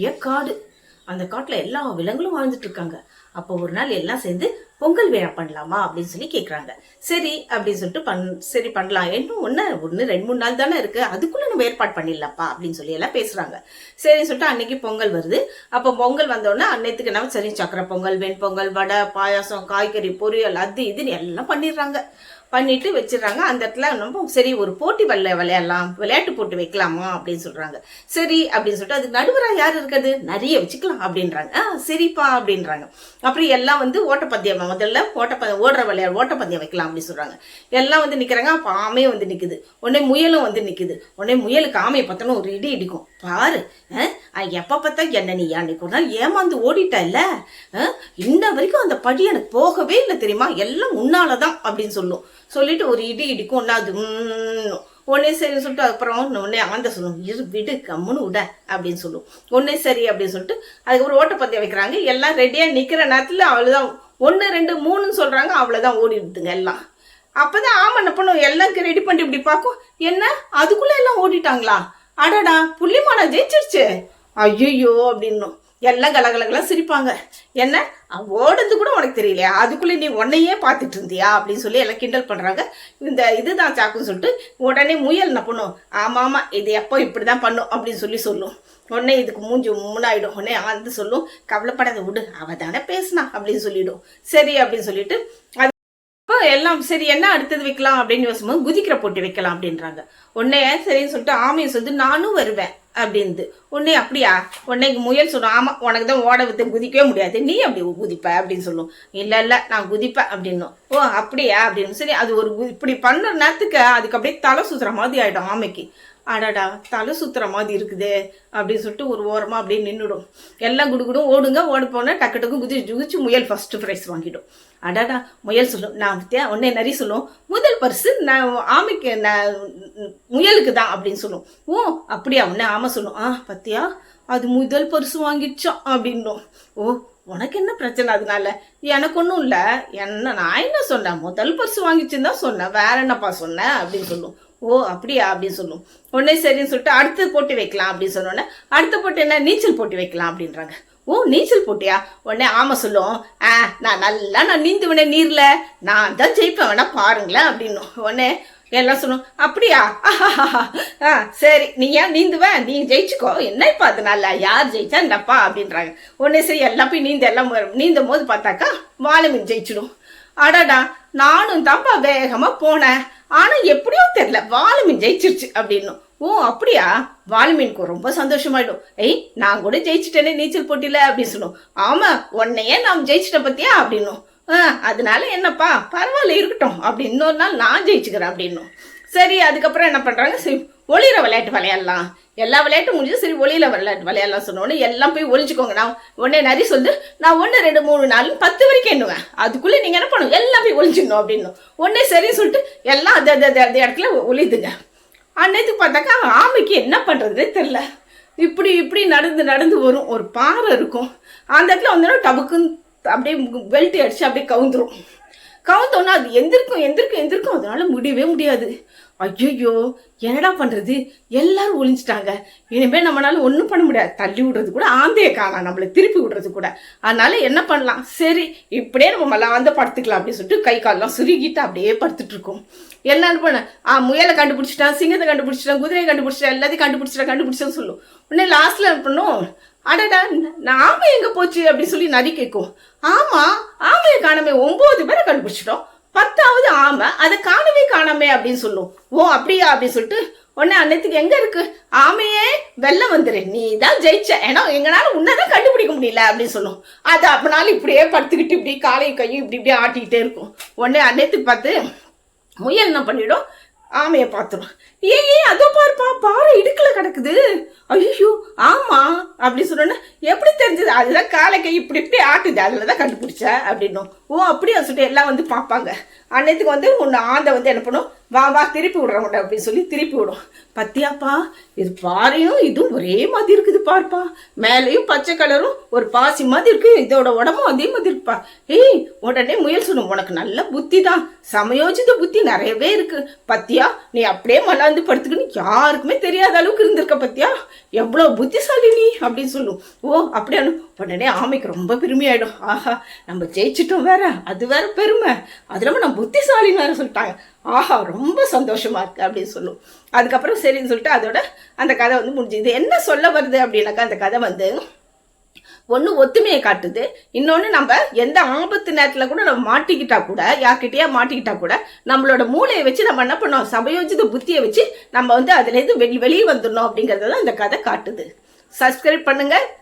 பெரிய காடு. அந்த காட்டில் எல்லா விலங்குகளும் வாழ்ந்துட்டு இருக்காங்க. அப்போ ஒரு நாள் எல்லாம் சேர்ந்து பொங்கல் விழா பண்ணலாமா அப்படின்னு சொல்லி கேட்குறாங்க சரி அப்படின்னு சொல்லிட்டு பண் சரி பண்ணலாம். இன்னும் ஒன்று ஒன்று ரெண்டு மூணு நாள் தானே இருக்குது அதுக்குள்ளே நம்ம ஏற்பாடு பண்ணிடலாம்ப்பா அப்படின்னு சொல்லி எல்லாம் பேசுகிறாங்க சரின்னு சொல்லிட்டு அன்னைக்கு பொங்கல் வருது. அப்போ பொங்கல் வந்தோடனே அன்னைத்துக்கு நம்ம சரி சக்கரை பொங்கல் வெண்பொங்கல் வடை பாயாசம் காய்கறி பொரியல் அது இதுன்னு எல்லாம் பண்ணிடுறாங்க. பண்ணிட்டு வச்சிடுறாங்க. அந்த இடத்துல நம்ம சரி ஒரு போட்டி விளைய விளையாடலாம். விளையாட்டு போட்டு வைக்கலாமா அப்படின்னு சொல்றாங்க. சரி அப்படின்னு சொல்லிட்டு அதுக்கு நடுவராக யார் இருக்குது நிறைய வச்சுக்கலாம் அப்படின்றாங்க. ஆ சரிப்பா அப்படின்றாங்க. அப்புறம் எல்லாம் வந்து ஓட்டப்பந்தயம்? முதல்ல ஓட்டப்ப ஓடுற விளையாடு ஓட்டப்பந்தயம் வைக்கலாம் அப்படின்னு சொல்றாங்க. எல்லாம் வந்து நிற்கிறாங்க அப்போ ஆமே வந்து நிற்குது உடனே முயலும் வந்து நிற்குது உடனே முயலுக்கு ஆமையை பார்த்தோன்னா ஒரு இடி இடிக்கும். பாரு எப்போ பார்த்தா என்ன நீ அன்னைக்கு ஒரு நாள் ஏமாந்து ஓடிட்ட இல்ல இன்ன வரைக்கும் அந்த படி எனக்கு போகவே இல்லை தெரியுமா? எல்லாம் உன்னால தான் அப்படின்னு சொல்லும். சொல்லிட்டு ஒரு இடி இடிக்கும். ஒன்னா அது உம்னு. சரி சொல்லிட்டு அப்புறம் ஒன்னே ஆந்த சொல்லும். இரு விடு கம்முன்னு விட அப்படின்னு சொல்லும். ஒன்னே சரி அப்படின்னு சொல்லிட்டு அதுக்கு ஒரு ஓட்டப்பந்தயம் வைக்கிறாங்க. எல்லாம் ரெடியாக நிற்கிற நேரத்தில் அவ்வளோதான் ஒன்று ரெண்டு மூணுன்னு சொல்கிறாங்க அவ்வளோதான் ஓடிடுதுங்க எல்லாம். அப்பதான் ஆமாம் என்ன பண்ணும்? எல்லாம் ரெடி பண்ணி இப்படி பார்க்கும். என்ன? அதுக்குள்ளே எல்லாம் ஓடிட்டாங்களா? அடடா புள்ளிமான ஜெயிச்சிருச்சு. ஐயோ அப்படின்னும். எல்லாம் கலகலகலாம் சிரிப்பாங்க. என்ன? அவ ஓடுறது கூட உனக்கு தெரியலையா? அதுக்குள்ளே நீ உன்னையே பார்த்துட்டு இருந்தியா? அப்படின்னு சொல்லி எல்லாம் கிண்டல் பண்ணுறாங்க இந்த இதுதான் சாக்குன்னு சொல்லிட்டு உடனே முயல் என்ன பண்ணும்? ஆமாம் ஆமாம் இது எப்போ இப்படி தான் பண்ணும் அப்படின்னு சொல்லி சொல்லும். உடனே இதுக்கு மூஞ்சி முன்னாயிடும். உடனே வந்து சொல்லும். கவலைப்படாத விடு அவ தானே பேசினா அப்படின்னு சொல்லிவிடும் சரி அப்படின்னு சொல்லிட்டு அது எல்லாம் சரி என்ன அடுத்தது வைக்கலாம் அப்படின்னு யோசிக்கும்போது குதிக்கிற போட்டு வைக்கலாம் அப்படின்றாங்க. உன்னைய சரின்னு சொல்லிட்டு ஆமையை சொல்லிட்டு நானும் வருவேன் அப்படின்னு உன்னை அப்படியா? உன்னைக்கு முயல் சொல்லும் ஆமா உனக்கு தான் ஓட வித்து குதிக்கவே முடியாது. நீ அப்படி குதிப்ப அப்படின்னு சொல்லும். இல்ல இல்ல நான் குதிப்பேன் அப்படின்னும். ஓ அப்படியா அப்படின்னு. சரி அது ஒரு இப்படி பண்ணுற நேரத்துக்கு அதுக்கு அப்படியே தலை சுத்துற மாதிரி ஆயிடும் ஆமைக்கு. அடடா தலை சுத்துற மாதிரி இருக்குதே அப்படின்னு சொல்லிட்டு ஒரு ஓரமாக அப்படியே நின்றுடும் எல்லாம் குடுகுடும் ஓடுங்க ஓடு போனால் டக்கு டக்கு குதிச்சு குதிச்சு முயல் ஃபஸ்ட்டு ப்ரைஸ் வாங்கிடும். அடடா முயல் சொல்லும் நான் பத்தியா உடனே நிறைய சொல்லும் முதல் பரிசு நான் ஆமைக்கு நான் முயலுக்கு தான் அப்படின்னு சொல்லும். ஓ அப்படியா? உடனே ஆமை சொல்லும். ஆ பத்தியா? அது முதல் பரிசு வாங்கிடுச்சோம் அப்படின்னும். ஓ உனக்கு என்ன பிரச்சனை அதனால? எனக்கு ஒன்றும் இல்லை. என்ன நான் என்ன சொன்னேன்? முதல் பரிசு வாங்கிச்சுன்னு தான் சொன்னேன். வேற என்னப்பா சொன்னேன் அப்படின்னு சொல்லும். ஓ அப்படியா? அப்படின்னு சொல்லும். உடனே சரின்னு சொல்லிட்டு அடுத்து போட்டி வைக்கலாம் அப்படின்னு சொன்னோன்னே அடுத்த போட்டி என்ன? நீச்சல் போட்டி வைக்கலாம் அப்படின்றாங்க. ஓ நீச்சல் போட்டியா? உடனே ஆமா சொல்லும். ஆ நான் நல்லா நான் நீந்துவனே நீர்ல. நான் தான் ஜெயிப்பேன் வேணா பாருங்களேன் அப்படின்னும். உடனே எல்லாம் சொல்லும் அப்படியா? ஆ சரி நீ ஏன் நீந்துவ? நீ ஜெயிச்சுக்கோ. என்ன இப்போ அதனால? யார் ஜெயிச்சா என்னப்பா? அப்படின்றாங்க. உடனே சரி எல்லாம் போய் நீந்த எல்லாம் நீந்தும் போது பார்த்தாக்கா வாழை மீன் ஜெயிச்சிடும். அடடா நானும் தான்ப்பா வேகமா போனேன். ஆனா எப்படியோ தெரியல. வாலுமீன் ஜெயிச்சிருச்சு அப்படின்னும். ஓ அப்படியா? வால்மீனுக்கு ரொம்ப சந்தோஷமாயிடும். ஏய் நான் கூட ஜெயிச்சிட்டேனே நீச்சல் போட்டியில அப்படின்னு சொன்னோம் ஆமா உன்னையே நாம் ஜெயிச்சிட்ட பத்தியா அப்படின்னும். ஆ அதனால என்னப்பா? பரவாயில்ல இருக்கட்டும். அப்படி இன்னொரு நாள் நான் ஜெயிச்சுக்கிறேன் அப்படின்னும். சரி அதுக்கப்புறம் என்ன பண்ணுறாங்க சரி ஒளிர விளையாட்டு விளையாடலாம். எல்லா விளையாட்டும் முடிஞ்சு சரி ஒளியில விளையாட்டு விளையாடலாம் சொன்னோடனே எல்லாம் போய் ஒளிஞ்சுக்கோங்க. நான் உடனே நிறைய சொல்லு நான் ஒன்று ரெண்டு மூணு நாலு பத்து வரைக்கும் எண்ணுவேன். அதுக்குள்ளே நீங்கள் என்ன பண்ணும் எல்லாம் போய் ஒளிஞ்சிடணும் அப்படின்னு உடனே சரின்னு சொல்லிட்டு எல்லாம் அது அது அந்த இடத்துல ஒளிதுங்க அன்னைக்கு பார்த்தாக்கா ஆமைக்கு என்ன பண்ணுறதுனே தெரில இப்படி இப்படி நடந்து நடந்து வரும். ஒரு பாறை இருக்கும். அந்த இடத்துல வந்தோன்னா டபுக்குன்னு அப்படியே பெல்ட் அடித்து அப்படியே கவுந்துரும். கவுந்தோன்னா அது எந்திருக்கும் எந்திருக்கும் எந்திருக்கும். அதனால முடியவே முடியாது. ஐயோ என்னடா பண்றது? எல்லாரும் ஒளிஞ்சிட்டாங்க. இனிமே நம்மளால ஒன்றும் பண்ண முடியாது. தள்ளி விடுறது கூட ஆந்தைய காணாம். நம்மளை திருப்பி விடுறது கூட. அதனால என்ன பண்ணலாம்? சரி இப்படியே நம்ம மல்ல வந்து படுத்துக்கலாம் அப்படின்னு சொல்லிட்டு கை கால்லாம் சுருகிட்டு அப்படியே படுத்துட்டு இருக்கோம். என்னன்னு என்ன பண்ண ஆ முயலை கண்டுபிடிச்சிட்டான் சிங்கத்தை கண்டுபிடிச்சிட்டான் குதிரையை கண்டுபிடிச்சிட்டான் எல்லாத்தையும் கண்டுபிடிச்சிட்டான் கண்டுபிடிச்சான்னு சொல்லும். உடனே லாஸ்ட்ல என்ன பண்ணும்? அடடா நான் ஆமை எங்க போச்சு அப்படின்னு சொல்லி நரி கேட்கும். ஆமா ஆமையை காணமே ஒன்பது பேரை கண்டுபிடிச்சிட்டோம். பத்தாவது ஆமை அதை காணவே காணாமே அப்படின்னு சொல்லும். ஓ அப்படியா அப்படின்னு சொல்லிட்டு உடனே அன்னத்துக்கு எங்க இருக்கு? ஆமையே வெள்ள வந்துரு. நீ தான் ஜெயிச்ச. ஏன்னா எங்களால உன்னதான் கண்டுபிடிக்க முடியல அப்படின்னு சொல்லும். அது அப்பனாலும் இப்படியே படுத்துக்கிட்டு இப்படி காலையும் கையும் இப்படி இப்படியே ஆட்டிக்கிட்டே இருக்கும். உடனே அன்னத்துக்கு பார்த்து முயல் என்ன பண்ணிடும்? ஆமையை பார்த்துரும். ஏன் ஏன் அதோ பாருப்பா பாறை இடுக்கில் கிடக்குது. ஐயோ ஆமா அப்படி சொன்னோன்னே எப்படி தெரிஞ்சது? அதுதான் காலை கை இப்படி இப்படி ஆட்டுது. அதில் தான் கண்டுபிடிச்சேன் அப்படின்னும். ஓ அப்படியே சொல்லிட்டு எல்லாம் வந்து பார்ப்பாங்க. அன்னைத்துக்கு வந்து உன்னை ஆந்தை வந்து என்ன பண்ணும்? வா வா திருப்பி விடுறேன் உன்னை அப்படின்னு சொல்லி திருப்பி விடும். பத்தியாப்பா இது பாறையும் இதுவும் ஒரே மாதிரி இருக்குது பாருப்பா. மேலேயும் பச்சை கலரும் ஒரு பாசி மாதிரி இருக்கு. இதோட உடம்பும் அதே மாதிரி இருக்குப்பா. ஏய் உடனே முயல் சொல்லும் உனக்கு நல்ல புத்தி தான் சமயோஜித புத்தி நிறையவே இருக்கு. பத்தியா நீ அப்படியே மலாந்து படுத்துக்கின்னு யாருக்குமே தெரியாத அளவுக்கு இருந்திருக்க பத்தியா? எவ்வளோ புத்திசாலி நீ அப்படின்னு சொல்லும் ஓ அப்படியானு உடனே ஆமைக்கு ரொம்ப பெருமையாயிடும். ஆஹா நம்ம ஜெயிச்சிட்டோம் வேற. அது வேற பெருமை. அது இல்லாமல் நம்ம புத்திசாலின்னு வேற சொல்லிட்டாங்க. ஆஹா ரொம்ப சந்தோஷமா இருக்கு அப்படின்னு சொல்லும். அதுக்கப்புறம் சரின்னு சொல்லிட்டு அதோட அந்த கதை வந்து முடிஞ்சுது. என்ன சொல்ல வருது அப்படின்னாக்கா அந்த கதை வந்து ஒன்று ஒத்துமையை காட்டுது. இன்னொன்று நம்ம எந்த ஆபத்து நேரத்தில் கூட நம்ம மாட்டிக்கிட்டா கூட யார்கிட்டயா மாட்டிக்கிட்டா கூட நம்மளோட மூளையை வச்சு நம்ம என்ன பண்ணோம் சமயோஜித புத்தியை வச்சு நம்ம வந்து அதுலேருந்து வெளி வெளியே வந்துடணும் அப்படிங்கிறத தான் இந்த கதை காட்டுது. சப்ஸ்கிரைப் பண்ணுங்கள்